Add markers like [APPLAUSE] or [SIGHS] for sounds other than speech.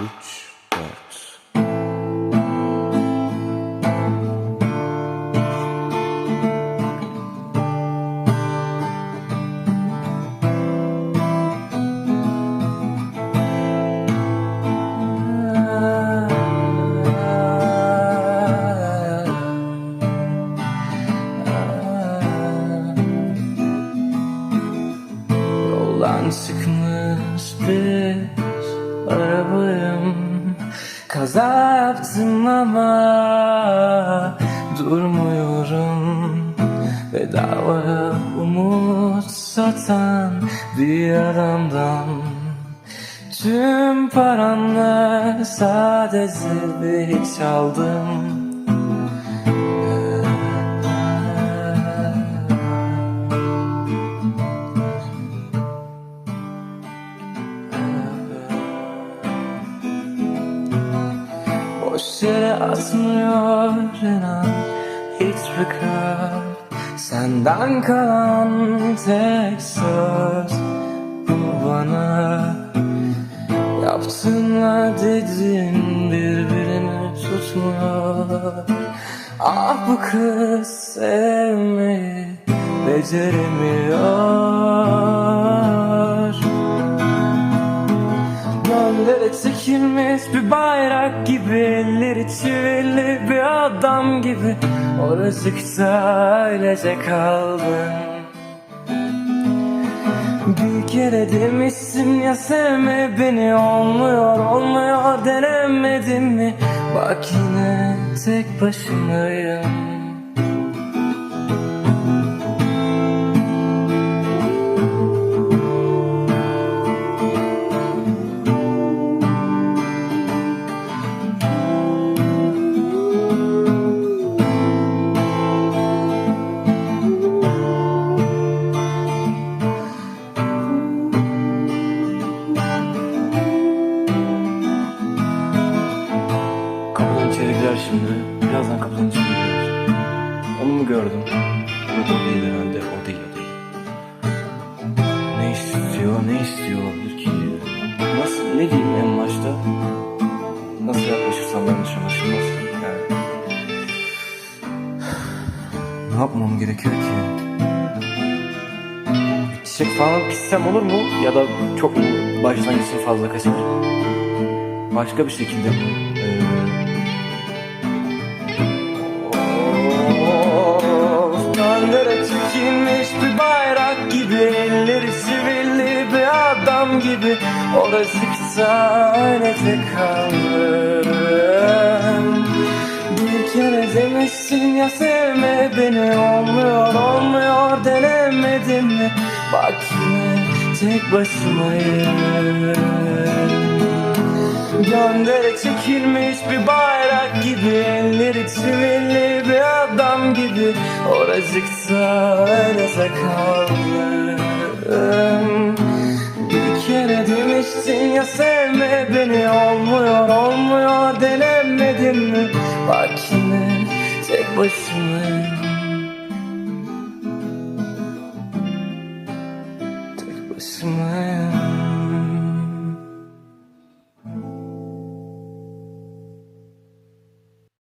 üç, dört. Yoldan çıkmış bir arabayım Kaza yaptım ama durmuyorum. Bedavaya umut satan bir adamdan. Tüm paranla sadece bir çaldım Boş yere atmıyor inan hiçbir kalp Senden kalan tek söz bu bana. Yaptığınla dedin birbirini tutmuyor. Ah bu kız sevmeyi beceremiyor Çekilmiş bir bayrak gibi Elleri çivili bir adam gibi. Oracıkta öylece kaldın Bir kere demişsin ya sevme beni Olmuyor olmuyor denemedin mi? Bak yine tek başımayım Girer şimdi. Birazdan içeri girer. Onu mu gördüm? Yok o değil herhalde. O değil o değil. Ne istiyor? Ne istiyor olabilir ki? Nasıl? Ne diyeyim en başta? Nasıl yaklaşırsam yanlış anlaşılmaz. Yani. [SIGHS] Ne yapmam gerekiyor ki? Çiçek falan pissem olur mu? Ya da çok mu başlangıçta fazla kaçabilir? Başka bir şekilde ee, gibi Oracıkta öylece kaldım Bir kere demişsin ya sevme beni Olmuyor olmuyor denemedin mi? Bak yine tek başımayım Göndere çekilmiş bir bayrak gibi Elleri çivilli bir adam gibi Oracıkta öylece kaldım Demiştin ya sevme beni Olmuyor olmuyor. Denemedin mi? Bak yine tek başıma. Tek başıma.